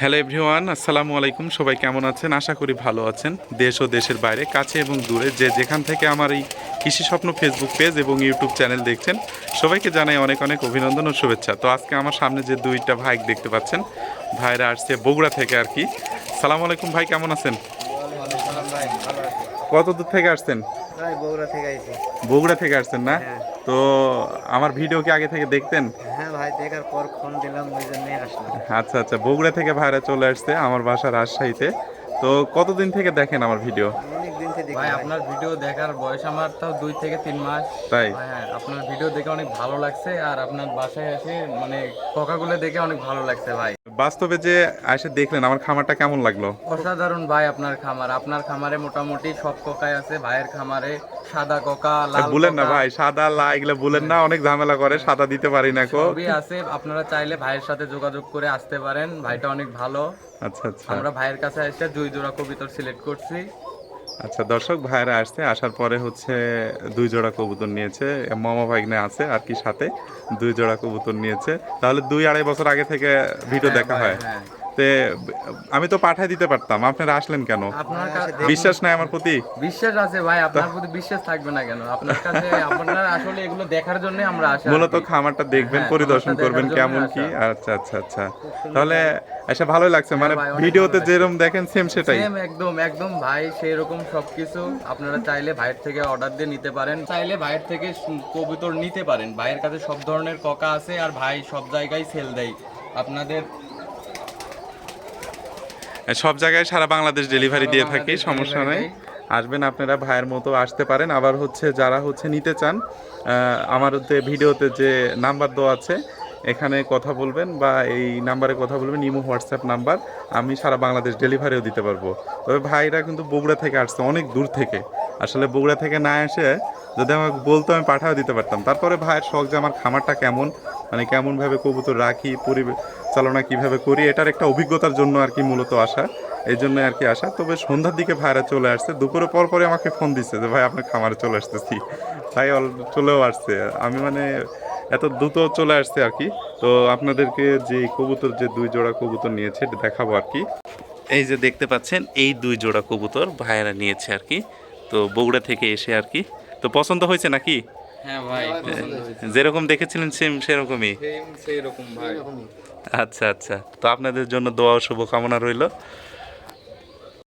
Hello everyone আসসালামু আলাইকুম। সবাই কেমন আছেন? আশা করি ভালো আছেন। দেশ ও দেশের বাইরে, কাছে এবং দূরে যে যেখান থেকে আমার এই কৃষি স্বপ্ন ফেসবুক পেজ এবং ইউটিউব চ্যানেল দেখছেন, সবাইকে জানাই অনেক অনেক অভিনন্দন ও শুভেচ্ছা। তো আজকে আমার সামনে যে দুইটা ভাইক দেখতে পাচ্ছেন, ভাইরা আসছে বগুড়া থেকে আর কি। সালাম আলাইকুম ভাই, কেমন আছেন? কত দূর থেকে আসছেন? বগুড়া থেকে আইছি। বগুড়া থেকে আসছেন না? হ্যাঁ। তো আমার ভিডিও কি আগে থেকে দেখতেন? হ্যাঁ ভাই দেখার পর ফোন দিলাম ওই জন্যই আসলাম। আচ্ছা আচ্ছা বগুড়া থেকে ভাইরা চলে আসছে আমার বাসা রাজশাহীতে। তো কতদিন থেকে দেখেন আমার ভিডিও? অনেক দিন থেকে ভাই ভাই। আপনার ভিডিও দেখার বয়স আমার তাও দুই থেকে তিন মাস। তাই? হ্যাঁ আপনার ভিডিও দেখে অনেক ভালো লাগছে আর আপনার বাসায় এসে মানে পকাগুলো দেখে অনেক ভালো লাগছে ভাই। বাস্তবে যে এসে দেখলেন আমার খামারটা কেমন লাগল? অসাধারণ ভাই আপনার খামার। আপনার খামারে মোটামুটি সব কোকাই আছে। ভাইয়ের খামারে সাদা কোকা লাল বলেন না ভাই সাদা লা এগুলো বলেন না অনেক ঝামেলা করে সাদা দিতে পারি না কো। সবই আছে। আপনারা চাইলে ভাইয়ের সাথে যোগাযোগ করে আসতে পারেন। ভাইটা অনেক ভালো। আচ্ছা আচ্ছা। আমরা ভাইয়ের কাছে এসে দুই জোড়া কবিতর সিলেক্ট করছি। আচ্ছা দর্শক ভাইরা আসছে আসার পরে হচ্ছে দুই জোড়া কবুতর নিয়েছে মামা ভাইগনে আছে আর কি সাথে দুই জোড়া কবুতর নিয়েছে। তাহলে দুই আড়াই বছর আগে থেকে ভিডিও হ্যাঁ দেখা হ্যাঁ। তে আমি তো পাঠাই দিতে পারতাম। আপনারা আসলেন কেন? আপনার কা- বিশ্বাস নাই আমার প্রতি? বিশ্বাস আছে ভাই আপনার প্রতি বিশ্বাস থাকবে না কেন? আপনার কাছে আপনারা আসলে এগুলো দেখার জন্য আমরা আসি মূলত খামারটা দেখবেন হ্যাঁ, পরিদর্শন করবেন কেমন কি? আচ্ছা আচ্ছা আচ্ছা। তাহলে এসে ভালোই লাগছে। মানে ভিডিওতে যেরকম দেখেন সেম সেটাই। সেম একদম একদম ভাই সেই রকম সবকিছু। আপনারা চাইলে ভাইয়ের থেকে অর্ডার দিয়ে নিতে পারেন। চাইলে ভাইয়ের থেকে কবুতর নিতে পারেন। ভাইয়ের কাছে সব ধরনের ককা আছে আর ভাই সব জায়গায় সেল দেয়। আপনাদের সব জায়গায় সারা বাংলাদেশ ডেলিভারি দিয়ে থাকি সমস্যা নেই। আসবেন আপনারা ভাইয়ের মতো আসতে পারেন। আবার হচ্ছে যারা হচ্ছে নিতে চান আমার যে ভিডিওতে যে নাম্বার দেওয়া আছে এখানে কথা বলবেন বা এই নাম্বারে কথা বলবেন ইমো হোয়াটসঅ্যাপ নাম্বার আমি সারা বাংলাদেশ ডেলিভারিও দিতে পারব। তবে ভাইরা কিন্তু বগুড়া থেকে আসছে অনেক দূর থেকে। আসলে বগুড়া থেকে না এসে যদি আমাকে বলতো আমি পাঠাও দিতে পারতাম। তারপরে ভাইয়ের শখ যে আমার খামারটা কেমন মানে কেমনভাবে কবুতর রাখি পরিচালনা কীভাবে করি, এটার একটা অভিজ্ঞতার জন্য আর কি মূলত আসা। এই জন্য আর কি আসা। তবে সন্ধ্যার দিকে ভাইরা চলে আসছে। দুপুরে পর পরে আমাকে ফোন দিচ্ছে যে, ভাই, আপনার খামারে চলে আসতেছি। ভাই, অল- চলেও আসছে। আমি মানে এত দ্রুত চলে আসছে আর কি। তো আপনাদেরকে যে কবুতর, যে দুই জোড়া কবুতর নিয়েছে, এটা দেখাবো আর কি। এই যে দেখতে পাচ্ছেন, এই দুই জোড়া কবুতর ভাইয়েরা নিয়েছে আর কি। তো বগুড়া থেকে এসে আর কি। তো পছন্দ হয়েছে নাকি? হ্যাঁ ভাই। যেরকম দেখেছিলেন সেম সেরকমই। সেম সেই ভাই। আচ্ছা আচ্ছা। তো আপনাদের জন্য দোয়া ও শুভকামনা রইল।